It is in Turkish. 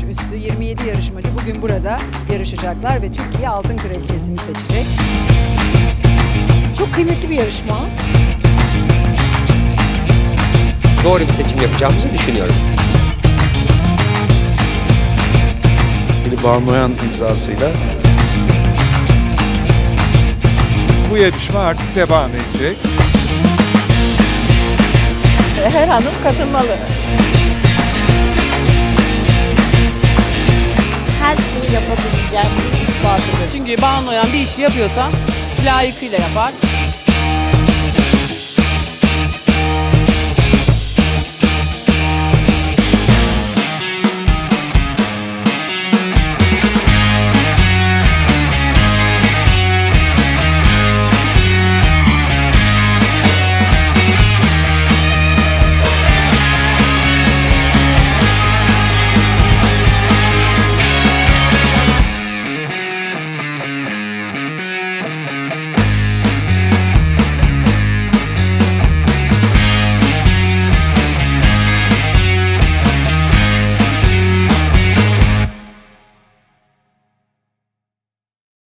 65 yaş üstü 27 yarışmacı bugün burada yarışacaklar ve Türkiye Altın Kraliçesini seçecek. Çok kıymetli bir yarışma. doğru bir seçim yapacağımızı düşünüyorum. Bir Banu Oyan imzasıyla Bu yarışma artık devam edecek. Her hanım katılmalı. Şeyi yapabileceğimizin ispatıdır. Çünkü Banu Oyan bir işi yapıyorsa layıkıyla yapar.